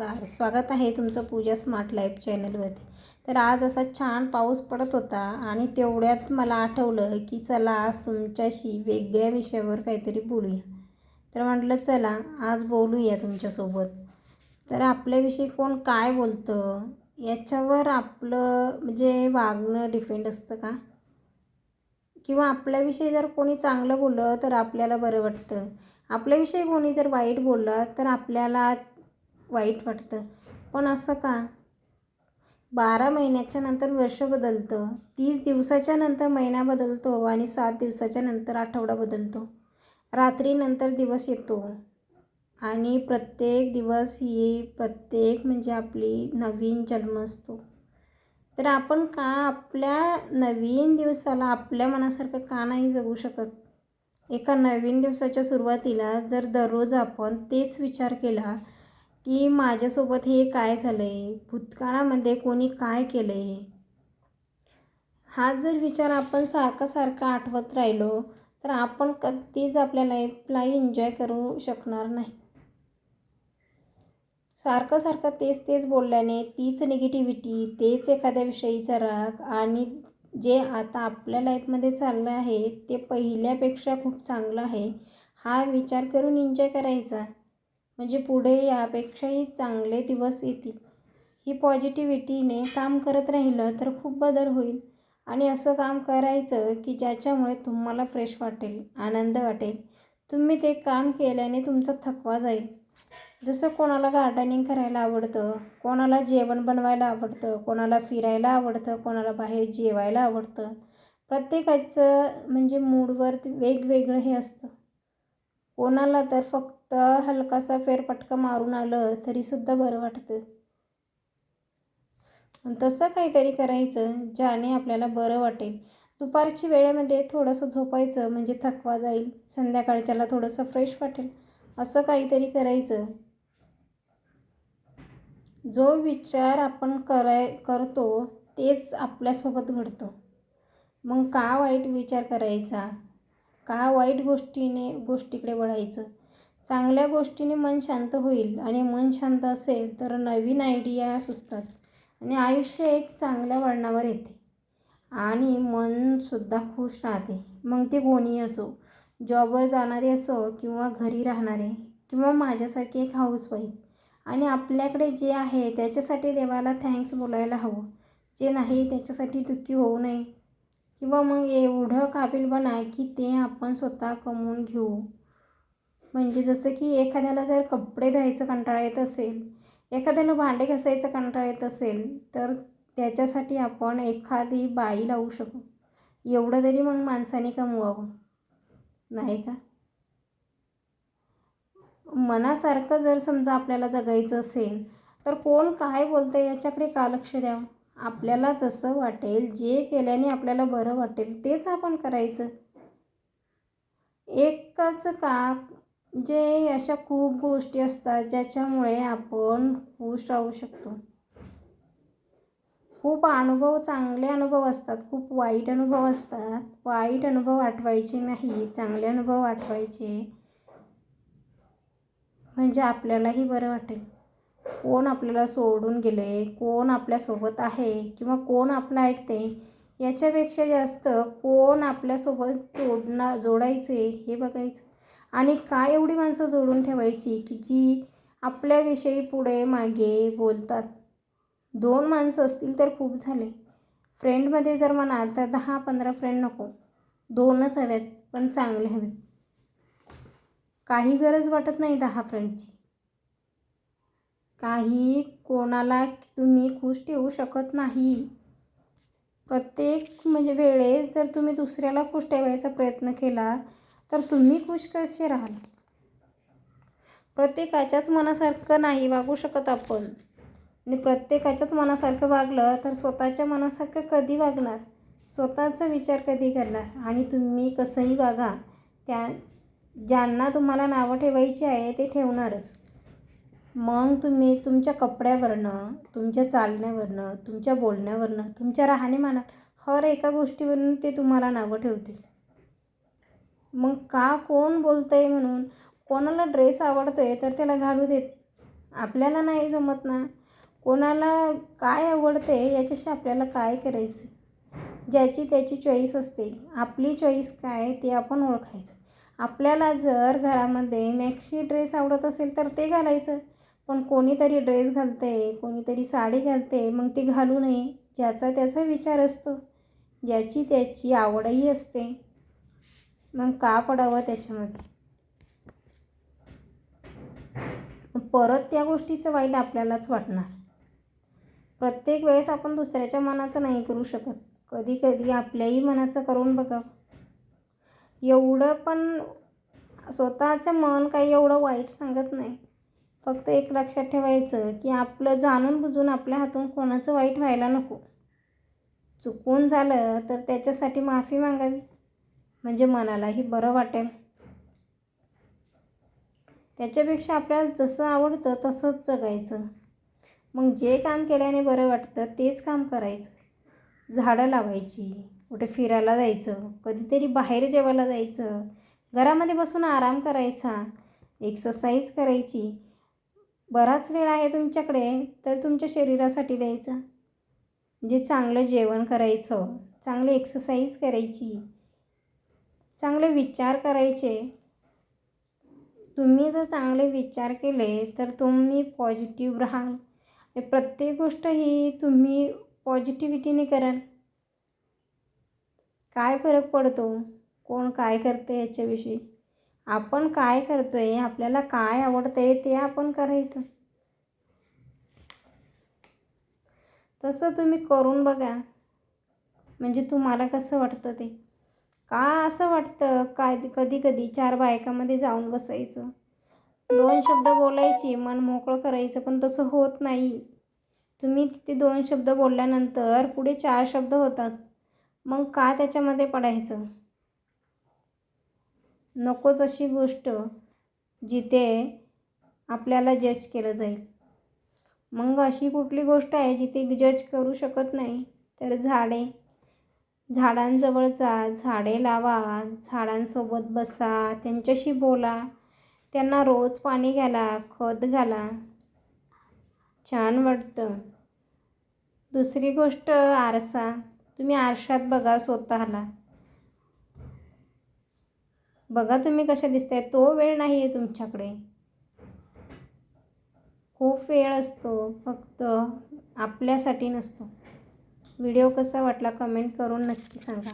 नमस्कार. स्वागत आहे तुमचं पूजा स्मार्ट लाईफ चॅनलवरती तर आज असा छान पाऊस पडत होता आणि तेवढ्यात मला आठवलं की चला आज तुमच्याशी वेगळ्या विषयावर काहीतरी बोलूया. तर म्हटलं चला आज बोलूया तुमच्यासोबत. तर आपल्याविषयी कोण काय बोलतं? याच्यावर आपलं म्हणजे वागणं डिपेंड असतं का? किंवा आपल्याविषयी जर कोणी चांगलं बोललं तर आपल्याला बरं वाटतं. आपल्याविषयी कोणी जर वाईट बोललं तर आपल्याला वाईट वाटतं. पण असं का? बारा महिन्याच्या नंतर वर्ष बदलतं. तीस दिवसाच्या नंतर महिना बदलतो आणि सात दिवसाच्या नंतर आठवडा बदलतो. रात्रीनंतर दिवस येतो. आणि प्रत्येक दिवस ही प्रत्येक म्हणजे आपली नवीन जन्म असतो. तर आपण का आपल्या नवीन दिवसाला आपल्या मनासारखं का नाही जगू शकत? एका नवीन दिवसाच्या सुरुवातीला जर दररोज आपण तेच विचार केला की माझ्यासोबत हे काय झालं आहे भूतकाळामध्ये कोणी काय केलं आहे हा जर विचार आपण सारखा सारखा आठवत राहिलो तर आपण कधीच आपल्या लाईफला एन्जॉय करू शकणार नाही. सारखं सारखं तेच तेच बोलल्याने तीच निगेटिव्हिटी तेच एखाद्या विषयीचा राग आणि जे आता आपल्या लाईफमध्ये चाललं आहे ते पहिल्यापेक्षा खूप चांगलं आहे. हा विचार करून एन्जॉय करायचा. म्हणजे पुढे यापेक्षाही चांगले दिवस येतील. ही पॉझिटिव्हिटीने काम करत राहिलं तर खूप बदल होईल. आणि असं काम करायचं की ज्याच्यामुळे तुम्हाला फ्रेश वाटेल आनंद वाटेल. तुम्ही ते काम केल्याने तुमचा थकवा जाईल. जसं कोणाला गार्डनिंग करायला आवडतं कोणाला जेवण बनवायला आवडतं कोणाला फिरायला आवडतं कोणाला बाहेर जेवायला आवडतं. प्रत्येकाचं म्हणजे मूडवर वेगवेगळं हे असतं. कोणाला तर फक्त हलकासा फेरफटका मारून आलं तरीसुद्धा बरं वाटतं. तसं काहीतरी करायचं ज्याने आपल्याला बरं वाटेल. दुपारची वेळेमध्ये थोडंसं झोपायचं म्हणजे थकवा जाईल संध्याकाळच्याला थोडंसं फ्रेश वाटेल असं काहीतरी करायचं. जो विचार आपण कराय करतो तेच आपल्यासोबत घडतो. मग का वाईट विचार करायचा? का वाईट गोष्टीने गोष्टीकडे वळायचं? चांगल्या गोष्टीने मन शांत होईल आणि मन शांत असेल तर नवीन आयडिया सुचतात आणि आयुष्य एक चांगल्या वळणावर येते. आणि मनसुद्धा खुश राहते. मग ते कोणी असो जॉबवर जाणारे असो किंवा घरी राहणारे किंवा माझ्यासारखी एक हाऊसवाईफ आणि आपल्याकडे जे आहे त्याच्यासाठी देवाला थँक्स बोलायला हवं. जे नाही त्याच्यासाठी दुःखी होऊ नये. किंवा मग एवढं काबिल बना की ते आपण स्वतः कमवून घेऊ. म्हणजे जसं की एखाद्याला जर कपडे धुवायचं कंटाळा येत असेल एखाद्याला भांडे घासायचं कंटाळा येत असेल तर त्याच्यासाठी आपण एखादी बाई लावू शकू. एवढं तरी मग माणसाने कमवावं. नाही का? मनासारखं जर समजा आपल्याला जगायचं असेल तर कोण काय बोलतं याच्याकडे का लक्ष द्यावं? आपल्याला जसं वाटेल जे केल्याने आपल्याला बरं वाटेल तेच आपण करायचं. एकच का जे अशा खूप गोष्टी असतात ज्याच्यामुळे आपण खुश राहू शकतो. खूप अनुभव चांगले अनुभव असतात खूप वाईट अनुभव असतात. वाईट अनुभव आठवायचे नाही चांगले अनुभव आठवायचे. म्हणजे आपल्यालाही बरं वाटेल. कोण आपल्याला सोडून गेले? कोण आपल्यासोबत आहे? किंवा कोण आपलं ऐकते? याच्यापेक्षा जास्त कोण आपल्यासोबत जोडणा जोडायचे हे बघायचं. आणि काय एवढी माणसं जोडून ठेवायची की जी आपल्याविषयी पुढे मागे बोलतात? दोन माणसं असतील तर खूप झाले. फ्रेंडमध्ये जर म्हणाल तर दहा पंधरा फ्रेंड नको. दोनच हवेत पण चांगले हवेत. काही गरज वाटत नाही दहा फ्रेंडची. काही कोणाला तुम्ही खुश ठेवू शकत नाही. प्रत्येक म्हणजे वेळेस जर तुम्ही दुसऱ्याला खुश ठेवायचा प्रयत्न केला तर तुम्ही खुश कसे राहाल? प्रत्येकाच्याच मनासारखं नाही वागू शकत आपण. आणि प्रत्येकाच्याच मनासारखं वागलं तर स्वतःच्या मनासारखं कधी वागणार? स्वतःचा विचार कधी करणार? आणि तुम्ही कसंही वागा. त्या ज्यांना तुम्हाला नावं ठेवायची आहे ते ठेवणारच. मग तुम्ही तुमच्या कपड्यावरनं तुमच्या चालण्यावरनं तुमच्या बोलण्यावरनं तुमच्या राहणीमानात हर एका गोष्टीवरून ते तुम्हाला नावं ठेवतील. मग का कोण बोलतं आहे म्हणून? कोणाला ड्रेस आवडतो आहे तर त्याला घालू देत. आपल्याला नाही जमत ना. कोणाला काय आवडते याच्याशी आपल्याला काय करायचं ज्याची त्याची चॉईस असते. आपली चॉईस काय ते आपण ओळखायचं. आपल्याला जर घरामध्ये मॅक्सी ड्रेस आवडत असेल तर ते घालायचं. पण कोणीतरी ड्रेस घालते कोणीतरी साडी घालते मग ती घालू नये. ज्याचा त्याचा विचार असतो. ज्याची त्याची आवडही असते. मग का पडावं त्याच्यामध्ये? परत त्या गोष्टीचं वाईट आपल्यालाच वाटणार. प्रत्येक वेळेस आपण दुसऱ्याच्या मनाचं नाही करू शकत. कधी कधी आपल्याही मनाचं करून बघा एवढं पण स्वतःचं मन काही एवढं वाईट सांगत नाही. फक्त एक लक्षात ठेवायचं की आपलं जाणून बुजून आपल्या हातून कोणाचं वाईट व्हायला नको. चुकून झालं तर त्याच्यासाठी माफी मागावी. म्हणजे मनालाही बरं वाटेल. त्याच्यापेक्षा आपल्याला जसं आवडतं तसंच जगायचं. मग जे काम केल्याने बरं वाटतं तेच काम करायचं. झाडं लावायची कुठे फिरायला जायचं कधीतरी बाहेर जेवायला जायचं घरामध्ये बसून आराम करायचा एक्सरसाइज करायची बराच वेळ आहे तुमच्याकडे तर तुमच्या शरीरासाठी द्यायचा. म्हणजे चांगलं जेवण करायचं चांगली एक्सरसाइज करायची चांगले विचार करायचे. तुम्ही जर चांगले विचार केले तर तुम्ही पॉझिटिव्ह राहाल. म्हणजे प्रत्येक गोष्ट ही तुम्ही पॉझिटिव्हिटीने कराल. काय फरक पडतो? कोण काय करते याच्याविषयी? आपण काय करतो आहे आपल्याला काय आवडतं आहे ते आपण करायचं. तसं तुम्ही करून बघा. म्हणजे तुम्हाला कसं वाटतं ते? का असं वाटतं? काय कधी कधी चार बायकामध्ये जाऊन बसायचं. दोन शब्द बोलायची मन मोकळं करायचं पण तसं होत नाही. तुम्ही तिथे दोन शब्द बोलल्यानंतर पुढे चार शब्द होतात. मग का त्याच्यामध्ये पडायचं? नकोच अशी गोष्ट जिथे आपल्याला जज केलं जाईल. मग अशी कुठली गोष्ट आहे जिथे जज करू शकत नाही? तर झाडे. झाडांजवळ जा झाडे लावा झाडांसोबत बसा त्यांच्याशी बोला. त्यांना रोज पाणी घाला खत घाला. छान वाटतं. दुसरी गोष्ट आरसा. तुम्ही आरशात बघा स्वतःला. बघा तुम्ही कशा दिसताय. तो वेळ नाही आहे तुमच्याकडे. खूप वेळ असतो. फक्त आपल्यासाठी नसतो. व्हिडिओ कसा वाटला कमेंट करून नक्की सांगा.